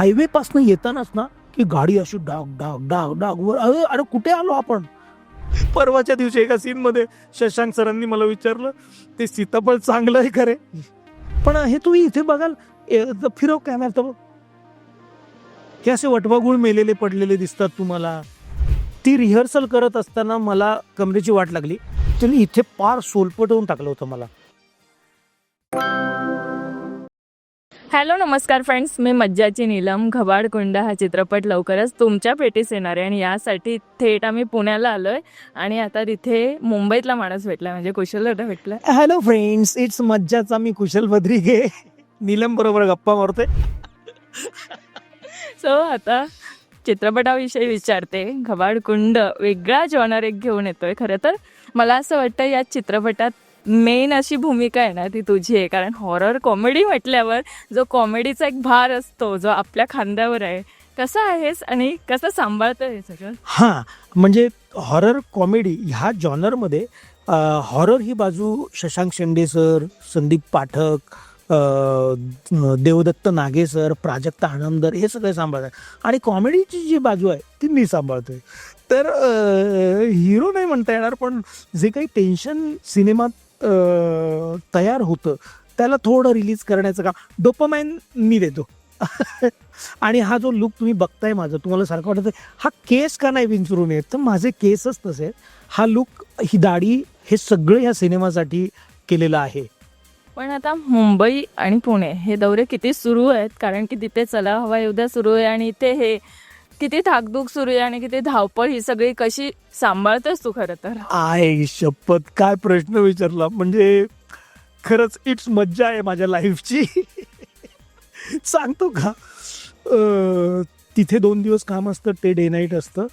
हायवेपासनं येतानाच ना की गाडी अशी डाग डाग डाग डाग वर अरे अरे कुठे आलो आपण? परवाच्या दिवशी एका सीन मध्ये शशांक सरांनी मला विचारलं ते सीताफळ चांगलं आहे खरे पण हे तुम्ही इथे बघाल फिरव कॅमेरा तर. हे असे वटवागुळ मेलेले पडलेले दिसतात तुम्हाला. ती रिहर्सल करत असताना मला कमरेची वाट लागली. त्यांनी इथे पार सोलपटवून टाकलं होतं मला. हॅलो नमस्कार फ्रेंड्स मी मज्जाची नीलम घबाडकुंड हा चित्रपट लवकरच तुमच्या पेटीस येणार आहे आणि यासाठी थेट आम्ही पुण्याला आलोय आणि आता तिथे मुंबईतला माणूस भेटला म्हणजे कुशल दादा भेटला. हॅलो फ्रेंड्स इट्स मज्जाचा मी कुशल भद्रिके नीलम बरोबर गप्पा मारतोय. सो आता चित्रपटाविषयी विचारते. घबाडकुंड वेगळा जॉनर एक घेऊन येतोय. खरं तर मला असं वाटतं या चित्रपटात मेन अशी भूमिका आहे ना ती तुझी आहे. कारण हॉरर कॉमेडी म्हटल्यावर जो कॉमेडीचा एक भार असतो जो आपल्या खांद्यावर आहे कसा आहेस आणि कसं सांभाळतं हे सगळं? हां म्हणजे हॉरर कॉमेडी ह्या जॉनरमध्ये हॉरर ही बाजू शशांक शेंडे सर संदीप पाठक देवदत्त नागे सर प्राजक्ता आनंदर हे सगळे सांभाळतात. आणि कॉमेडीची जी बाजू आहे ती मी सांभाळतोय. तर हिरो नाही म्हणता येणार पण जे काही टेन्शन सिनेमात तयार होतं. त्याला थोडं रिलीज करण्याचं काम. डोपामाइन मी देतो. आणि हा जो लुक तुम्ही बघताय माझं तुम्हाला सारखं वाटतं हा केस का नाही विंचरून येत? तर माझे केसच तसे आहेत. हा लुक ही दाढी हे सगळं या सिनेमासाठी केलेलं आहे. पण आता मुंबई आणि पुणे हे दौरे किती सुरू आहेत? कारण की तिथे चला हवा उद्या सुरू आहे आणि इथे हे किती धाकधूक सुरू आहे आणि किती धावपळ ही सगळी कशी सांभाळतेस तू खरं तर? आय शपथ काय प्रश्न विचारला? म्हणजे खरंच इट्स मज्जा आहे माझ्या लाईफची सांगतो का? तिथे दोन दिवस काम असतं ते डे नाईट असतं.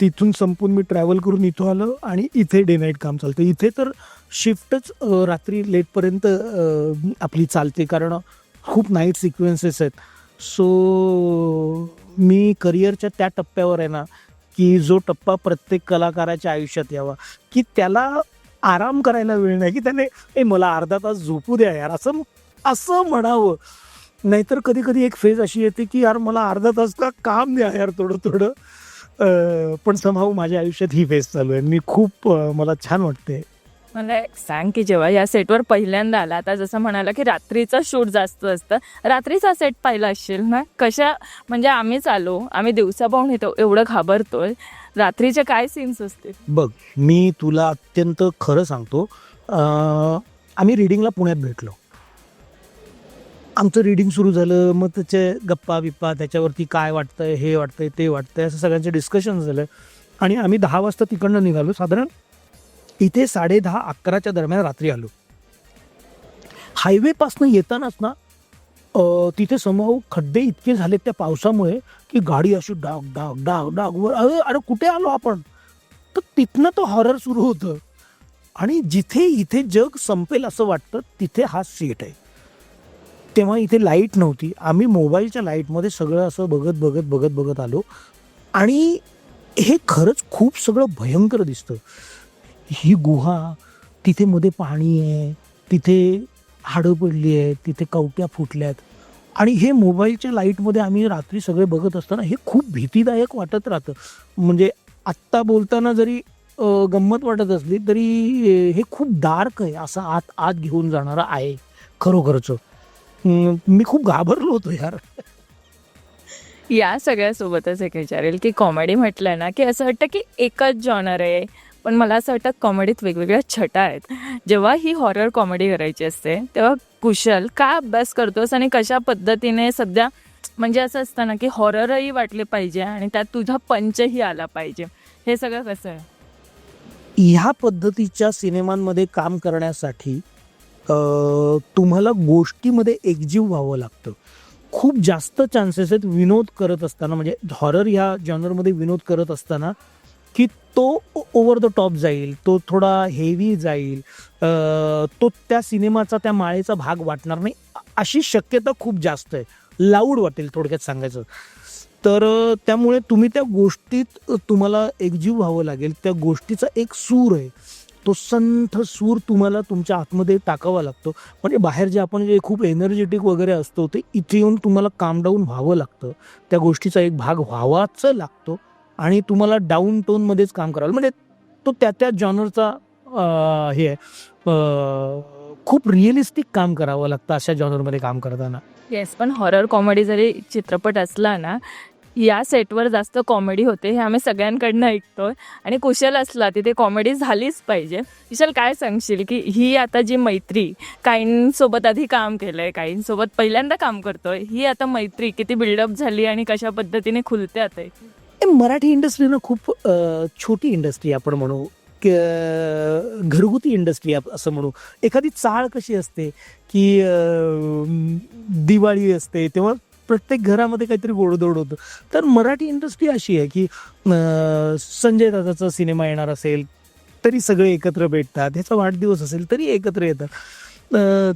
तिथून संपून मी ट्रॅव्हल करून इथं आलो आणि इथे डे नाईट काम चालतं. इथे तर शिफ्टच रात्री लेटपर्यंत आपली चालते कारण खूप नाईट सिक्वेन्सेस आहेत. सो मी करिअरच्या त्या टप्प्यावर आहे ना की जो टप्पा प्रत्येक कलाकाराच्या आयुष्यात यावा की त्याला आराम करायला वेळ नाही की त्याने ए मला अर्धा तास झोपू द्या यार असं असं म्हणावं. नाहीतर कधी कधी एक फेज अशी येते की यार मला अर्धा तास का काम द्या यार थोडं थोडं. पण समभाव माझ्या आयुष्यात ही फेज चालू आहे. मी खूप मला छान वाटते मला एक सांग की जेव्हा या सेटवर पहिल्यांदा आला आता जसं म्हणाला की रात्रीचा शूट जास्त असतं. रात्रीचा सेट पाहिला असशील ना? कशा म्हणजे आम्हीच आलो आम्ही दिवसा पाहून येतो एवढं घाबरतोय. रात्रीचे काय सीन्स असतील? बघ मी तुला अत्यंत खरं सांगतो. आम्ही रिडिंगला पुण्यात भेटलो. आमचं रिडिंग सुरू झालं मग त्याचे गप्पा बिप्पा त्याच्यावरती काय वाटतंय हे वाटतंय ते वाटतंय असं सगळ्यांचं डिस्कशन झालं. आणि आम्ही दहा वाजता तिकडनं निघालो साधारण इथे साडे दहा अकराच्या दरम्यान रात्री आलो. हायवेपासनं येतानाच ना तिथे समोर खड्डे इतके झालेत त्या पावसामुळे की गाडी अशी डाग डाग डाग डाग वर अरे अरे कुठे आलो आपण? तर तिथनं तो हॉरर सुरू होतं. आणि जिथे इथे जग संपेल असं वाटतं तिथे हा सीट आहे. तेव्हा इथे लाइट नव्हती. आम्ही मोबाईलच्या लाईटमध्ये सगळं असं बघत बघत बघत बघत आलो. आणि हे खरंच खूप सगळं भयंकर दिसतं. ही गुहा तिथे मध्ये पाणी आहे तिथे हाडं पडली आहेत तिथे कवट्या फुटल्यात आणि हे मोबाईलच्या लाईटमध्ये आम्ही रात्री सगळे बघत असताना हे खूप भीतीदायक वाटत राहतं. म्हणजे आत्ता बोलताना जरी गंमत वाटत असली तरी हे खूप डार्क आहे असं आत आत घेऊन जाणारं आहे खरोखरचं. मी खूप घाबरलो होतो यार. या सगळ्यासोबतच एक विचारेल की कॉमेडी म्हटलं ना की असं वाटतं की एकच जॉनर आहे. पण मला असं वाटतं कॉमेडीत वेगवेगळ्या छटा आहेत. जेव्हा ही हॉरर कॉमेडी करायची असते तेव्हा कुशल काय अभ्यास करतोस आणि कशा पद्धतीने सध्या म्हणजे असं असतं ना की हॉररही वाटले पाहिजे आणि त्यात तुझा पंचही आला पाहिजे. हे सगळं कसं आहे? ह्या पद्धतीच्या सिनेमांमध्ये काम करण्यासाठी तुम्हाला गोष्टीमध्ये एकजीव व्हावं लागतं. खूप जास्त चान्सेस आहेत विनोद करत असताना म्हणजे हॉरर ह्या जॉनरमध्ये विनोद करत असताना की तो ओव्हर द टॉप जाईल तो थोडा हेवी जाईल तो त्या सिनेमाचा त्या माळेचा भाग वाटणार नाही अशी शक्यता खूप जास्त आहे. लाऊड वाटेल थोडक्यात सांगायचं. तर त्यामुळे तुम्ही त्या गोष्टीत तुम्हाला एकजीव व्हावं लागेल. त्या गोष्टीचा एक सूर आहे. तो संथ सूर तुम्हाला तुमच्या आतमध्ये टाकावा लागतो. म्हणजे बाहेर जे आपण जे खूप एनर्जेटिक वगैरे असतो ते इथे येऊन तुम्हाला काम डाऊन व्हावं लागतं. त्या गोष्टीचा एक भाग व्हावाच लागतो. आणि तुम्हाला डाऊन टोनमध्येच काम करावं म्हणजे तो त्या त्या जॉनरचा हे आहे. खूप रिअलिस्टिक काम करावं लागतं अशा जॉनरमध्ये काम करताना. येस पण हॉरर कॉमेडी जरी चित्रपट असला ना या सेटवर जास्त कॉमेडी होते हे आम्ही सगळ्यांकडनं ऐकतोय. आणि कुशल असला तिथे कॉमेडी झालीच पाहिजे. विशाल काय सांगशील की ही आता जी मैत्री काहींसोबत आधी काम केलंय काहींसोबत पहिल्यांदा काम करतोय ही आता मैत्री किती बिल्डअप झाली आणि कशा पद्धतीने खुलते आता मराठी इंडस्ट्री ना खूप छोटी इंडस्ट्री आपण म्हणू की, घरगुती इंडस्ट्री असं म्हणू. एखादी चाळ कशी असते की दिवाळी असते तेव्हा प्रत्येक घरामध्ये काहीतरी गोडदोड होतं. तर मराठी इंडस्ट्री अशी आहे की संजय दादाचा सिनेमा येणार असेल तरी सगळे एकत्र भेटतात. ह्याचा वाढदिवस असेल तरी एकत्र येतात.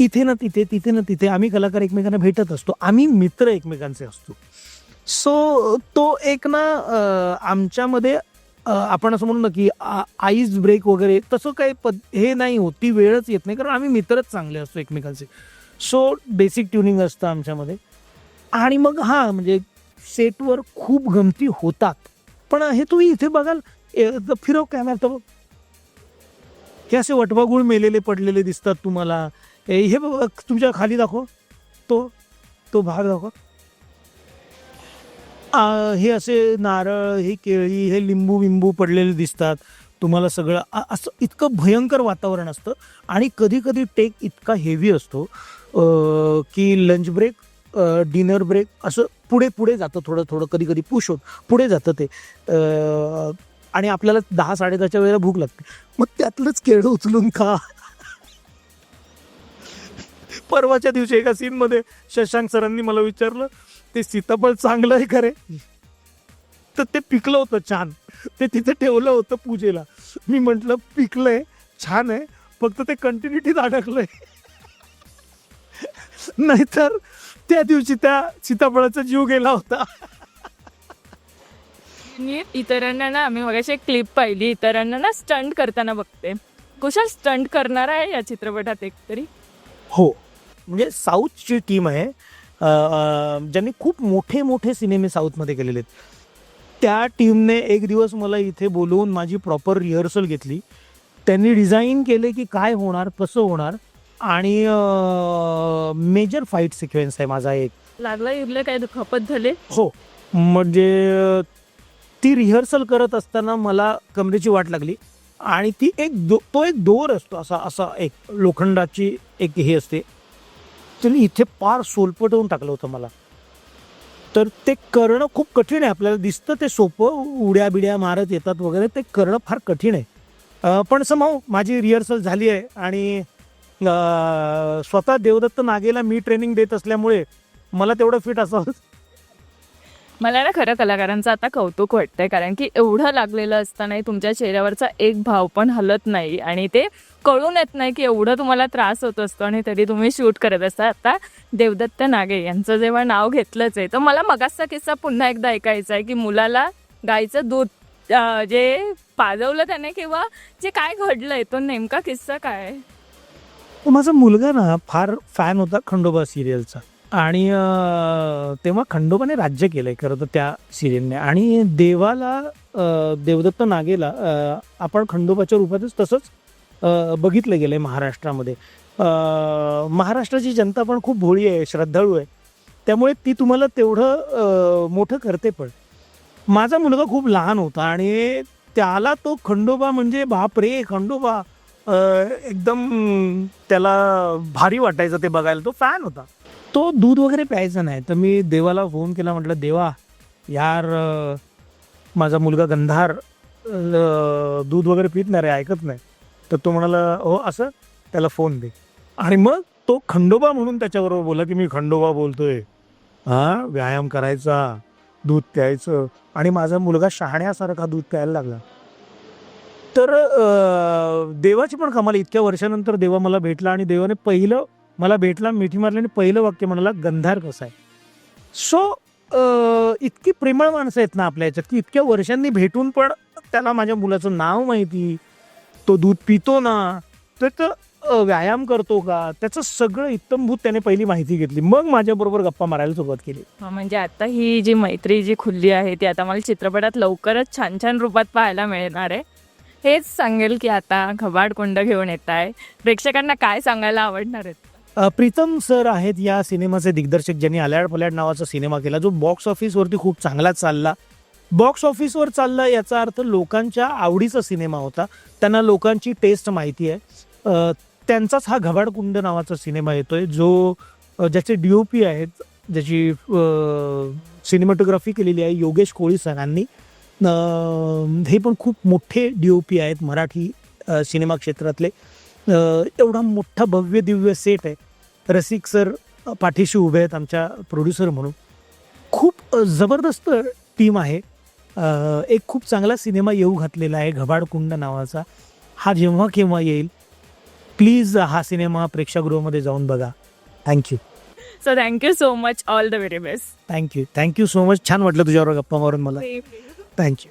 इथे ना तिथे तिथे ना तिथे आम्ही कलाकार एकमेकांना भेटत असतो. आम्ही मित्र एकमेकांचे असतो. सो तो एक ना आमच्यामध्ये आपण असं म्हणू ना की आईज ब्रेक वगैरे तसं काही पद हे नाही होत. ती वेळच येत नाही. कारण आम्ही मित्रच चांगले असतो एकमेकांचे. सो बेसिक ट्युनिंग असतं आमच्यामध्ये. आणि मग हां म्हणजे सेटवर खूप गमती होतात. पण हे तुम्ही इथे बघाल ए, द- फिरव कॅमेरा तर हे असे वटवागुळ मेलेले पडलेले दिसतात तुम्हाला. हे बघ तुमच्या खाली दाखव. तो तो भाग दाखव. आ, हे असे नारळ हे केळी हे लिंबू बिंबू पडलेले दिसतात. तुम्हाला सगळं असं इतकं भयंकर वातावरण असतं. आणि कधी कधी टेक इतका हेवी असतो. की लंच ब्रेक डिनर ब्रेक असं पुढे पुढे जातं थोडं थोडं कधी कधी पुश होत पुढे जातं ते. आणि आपल्याला दहा साडेदहाच्या वेळेला भूक लागते. मग त्यातलंच केळं उचलून खा. परवाच्या दिवशी एका सीनमध्ये शशांक सरांनी मला विचारलं ते सीताफळ चांगलं आहे खरे तर ते पिकलं होतं छान. ते तिथे ठेवलं होतं पूजेला. मी म्हटलं पिकलंय छान आहे. फक्त ते कंटिन्युटीत अडकलंय. नाहीतर त्या दिवशी त्या सीताफळाचा जीव गेला होता. मी इतरांना ना आम्ही मगाशी एक क्लिप पाहिली. इतरांना ना स्टंट करताना बघते. कुशल स्टंट करणार आहे या चित्रपटात एक तरी हो. म्हणजे साऊथची टीम आहे. ज्यांनी खूप मोठे मोठे सिनेमे साऊथमध्ये केलेले आहेत. त्या टीमने एक दिवस मला इथे बोलवून माझी प्रॉपर रिहर्सल घेतली. त्यांनी डिझाईन केले की काय होणार कसं होणार आणि मेजर फाईट सिक्वेन्स आहे माझा एक. लागलं इरलं काय दुखापत झाले? हो. म्हणजे ती रिहर्सल करत असताना मला कमरेची वाट लागली. आणि ती एक दो तो एक दोर असतो असा असा एक लोखंडाची एक हे असते. त्यांनी इथे पार सोलपटवून टाकलं होतं मला. तर ते करणं खूप कठीण आहे आपल्याला. दिसतं ते सोपं उड्या बिड्या मारत येतात वगैरे ते करणं फार कठीण आहे. पण समो माझी रिहर्सल झाली आहे आणि स्वतः देवदत्त नागेला मी ट्रेनिंग देत असल्यामुळे मला तेवढं फिट असावं. मला ना खरं कलाकारांचं आता कौतुक वाटतंय कारण की एवढं लागलेलं असतानाही तुमच्या चेहऱ्यावरचा एक भाव पण हलत नाही आणि ते कळून येत नाही की एवढं तुम्हाला त्रास होत असतो आणि तरी तुम्ही शूट करत असता. आता देवदत्त नागे यांचं जेव्हा नाव घेतलंच आहे तर मला मगाचा किस्सा पुन्हा एकदा ऐकायचा आहे की मुलाला गाईचं दूध जे पाजवलं त्याने किंवा जे काय घडलंय तो नेमका किस्सा काय माझा मुलगा ना फार फॅन होता खंडोबा सिरियलचा आणि तेव्हा खंडोबाने राज्य केलंय खरं तर त्या सिरियलने. आणि देवाला देवदत्त नागेला आपण खंडोबाच्या रूपातच तसंच बघितलं गेलंय महाराष्ट्रामध्ये. महाराष्ट्राची जनता पण खूप भोळी आहे श्रद्धाळू आहे. त्यामुळे ती तुम्हाला तेवढं मोठं करते पण. माझा मुलगा खूप लहान होता आणि त्याला तो खंडोबा म्हणजे बाप रे खंडोबा. एकदम त्याला भारी वाटायचं ते बघायला. तो फॅन होता. तो दूध वगैरे प्यायचा नाही. तर मी देवाला फोन केला म्हटलं देवा यार माझा मुलगा गंधार दूध वगैरे पित नाही रे ऐकत नाही. तर तो म्हणाला हो असं? त्याला फोन दे. आणि मग तो खंडोबा म्हणून त्याच्याबरोबर बोला की मी खंडोबा बोलतोय. हा व्यायाम करायचा दूध प्यायचं. आणि माझा मुलगा शहाण्यासारखा दूध प्यायला लागला. तर देवाची पण कमाल. इतक्या वर्षानंतर देवा मला भेटला आणि देवाने पहिलं मला भेटला मिठी मारली आणि पहिलं वाक्य म्हणाला गंधार कसा आहे? सो इतकी प्रेमळ माणसं आहेत ना आपल्या याच्यात की इतक्या वर्षांनी भेटून पण त्याला माझ्या मुलाचं नाव माहिती तो दूध पितो ना त्याचं व्यायाम करतो का त्याचं सगळं इत्तमभूत त्याने पहिली माहिती घेतली. मग माझ्याबरोबर गप्पा मारायला सुरुवात केली. म्हणजे आता ही जी मैत्री जी खुलली आहे ती आता मला चित्रपटात लवकरच छान छान रूपात पाहायला मिळणार आहे. हेच सांगेल की आता घबाड कुंड घेऊन येत आहे. प्रेक्षकांना काय सांगायला आवडणार आहेत? प्रीतम सर आहेत या सिनेमाचे दिग्दर्शक ज्यांनी अल्याड पल्याड नावाचा सिनेमा केला जो बॉक्स ऑफिसवरती खूप चांगला चालला. बॉक्स ऑफिसवर चालला याचा अर्थ लोकांच्या आवडीचा सिनेमा होता. त्यांना लोकांची टेस्ट माहिती आहे. त्यांचाच हा घबाडकुंड नावाचा सिनेमा येतोय जो ज्याचे डी ओ पी आहेत ज्याची सिनेमॅटोग्राफी केलेली आहे योगेश कोळी सरांनी. हे पण खूप मोठे डी ओ पी आहेत मराठी सिनेमा क्षेत्रातले. एवढा मोठा भव्य दिव्य सेट आहे. रसिक सर पाठीशी उभे आहेत आमच्या प्रोड्युसर म्हणून. खूप जबरदस्त टीम आहे. एक खूप चांगला सिनेमा येऊ घातलेला आहे घबाडकुंड नावाचा. हा जेव्हा केव्हा येईल प्लीज हा सिनेमा प्रेक्षागृहामध्ये जाऊन बघा. Thank you so thank you so much all the very best thank you thank you so much छान वाटलं तुझ्यावर गप्पा मारून मला. थँक्यू